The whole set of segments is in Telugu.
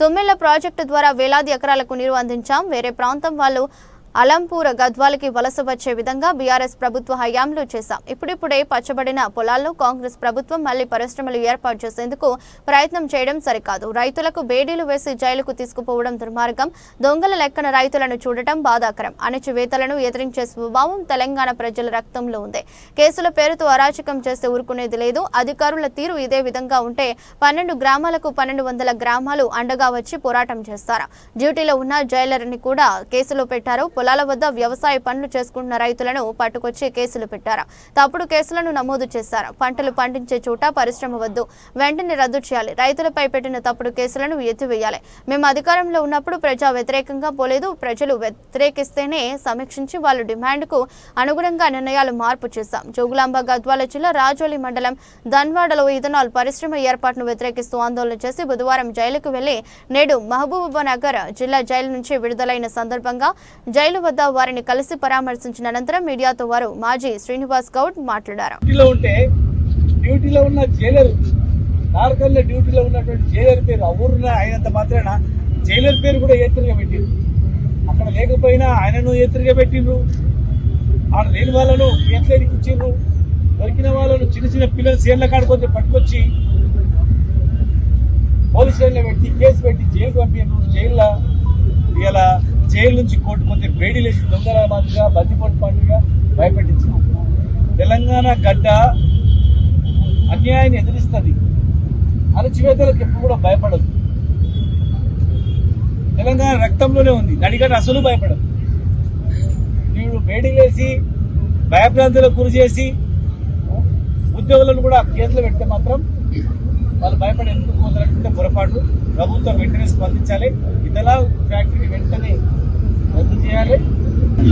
తొమ్మిళ్ళ ప్రాజెక్టు ద్వారా వేలాది ఎకరాలకు నీరు అందించాం. వేరే ప్రాంతం వాళ్ళు అలంపూర్ గద్వాలకి వలస వచ్చే విధంగా బీఆర్ఎస్ ప్రభుత్వ హయాంలో చేశాం. ఇప్పుడిప్పుడే పచ్చబడిన పొలాల్లో కాంగ్రెస్ ప్రభుత్వం మళ్ళీ పరిశ్రమలు ఏర్పాటు చేసేందుకు ప్రయత్నం చేయడం సరికాదు. రైతులకు బేడీలు వేసి జైలుకు తీసుకుపోవడం దుర్మార్గం. దొంగల లెక్కన రైతులను చూడటం బాధాకరం. అణచివేతలను ఎదిరించే స్వభావం తెలంగాణ ప్రజల రక్తంలో ఉంది. కేసుల పేరుతో అరాచకం చేస్తే ఊరుకునేది లేదు. అధికారుల తీరు ఇదే విధంగా ఉంటే పన్నెండు గ్రామాలకు పన్నెండు వందల గ్రామాలు అండగా వచ్చి పోరాటం చేస్తారు? డ్యూటీలో ఉన్న జైలర్ని కూడా కేసులో పెట్టారు. పొలాల వద్ద వ్యవసాయ పనులు చేసుకుంటున్న రైతులను పట్టుకొచ్చి కేసులు పెట్టారు. తప్పుడు కేసులను నమోదు చేశారు. పంటలు పండించే చోట పరిశ్రమ వద్దు. వెంటనే రద్దు చేయాలి. రైతులపై పెట్టిన తప్పుడు కేసులను ఎత్తివేయాలి. మేము అధికారంలో ఉన్నప్పుడు ప్రజా వ్యతిరేకంగా పోలేదు. ప్రజలు వ్యతిరేకిస్తేనే సమీక్షించి వాళ్ళ డిమాండ్కు అనుగుణంగా నిర్ణయాలు మార్పు చేశాం. జోగులాంబ గద్వాల జిల్లా రాజోలి మండలం ధన్వాడలో ఇథనాల్ పరిశ్రమ ఏర్పాటును వ్యతిరేకిస్తూ ఆందోళన చేసి బుధవారం జైలుకు వెళ్ళి నేడు మహబూబానగర్ జిల్లా జైలు నుంచి విడుదలైన సందర్భంగా జైలు వద్ద వారిని కలిసి పరామర్శించిన అనంతరం మీడియాతో వారు మాజీ శ్రీనివాస్ గౌడ్ మాట్లాడారు. డ్యూటీలో ఉంటే డ్యూటీలో ఉన్న జైలర్ నార్కల్లో డ్యూటీలో ఉన్నటువంటి జైలర్ పేరు ఆ అయినంత మాత్రాన జైలర్ పేరు కూడా ఏతరుగా పెట్టిండ్రు. అక్కడ లేకపోయినా ఆయనను ఏతరుగా పెట్టిండ్రు. ఆడ లేని వాళ్ళను ఎట్లేనికి ఇచ్చిండ్రు. దొరికిన వాళ్ళను చిన్న చిన్న పిల్లలు సీన్ల కాడుకొచ్చి పట్టుకొచ్చి పోలీస్ స్టేషన్లో పెట్టి కేసు పెట్టి జైలు పంపిండ్రు. జైల్లో ఇలా జైలు నుంచి కోర్టు బేడీలు వేసి దొంగల మాదిరిగా బందిపోటు మాదిరిగా భయపెట్టించారు. తెలంగాణ గడ్డ అన్యాయాన్ని ఎదిరిస్తుంది. అణచివేతలకు ఎప్పుడు కూడా భయపడదు. తెలంగాణ రక్తంలోనే ఉంది. నడిగడ్డ అసలు భయపడదు. వీడు వేడిలేసి భయభ్రాంతులకు గురి చేసి ఉద్యోగులను కూడా కేసులు పెడితే మాత్రం వాళ్ళు భయపడే ఎందుకు పోతారంటే పొరపాటు. ప్రభుత్వం వెంటనే స్పందించాలి. ఇతలా ఫ్యాక్టరీ వెంటనే రద్దు చేయాలి.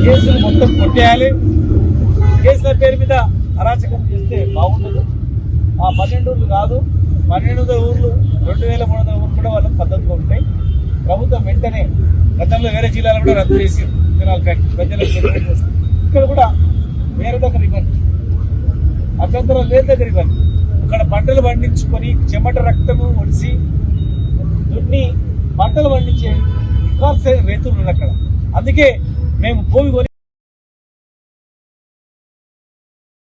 కేసులు మొత్తం కొట్టేయాలి. కేసుల పేరు మీద అరాచకం చేస్తే బాగుండదు. ఆ పన్నెండు ఊర్లు కాదు పన్నెండు వందల ఊర్లు రెండు వేల మూడు వందల ఊర్లు కూడా వాళ్ళకి పద్ధతిగా ఉంటాయి. ప్రభుత్వం వెంటనే గతంలో వేరే జిల్లాలో కూడా రద్దు చేసి విత్తనాల ఫ్యాక్టరీ ప్రజలకు ఇక్కడ కూడా వేరే దగ్గర ఇవ్వండి. అభ్యంతరం లేదు దగ్గర ఇవ్వండి. ఇక్కడ పంటలు పండించుకొని చెమట రక్తము ఒడిసి పంటలు పండించే వికాస్ రైతులు ఉన్నారు అక్కడ అందుకే మేము భూమి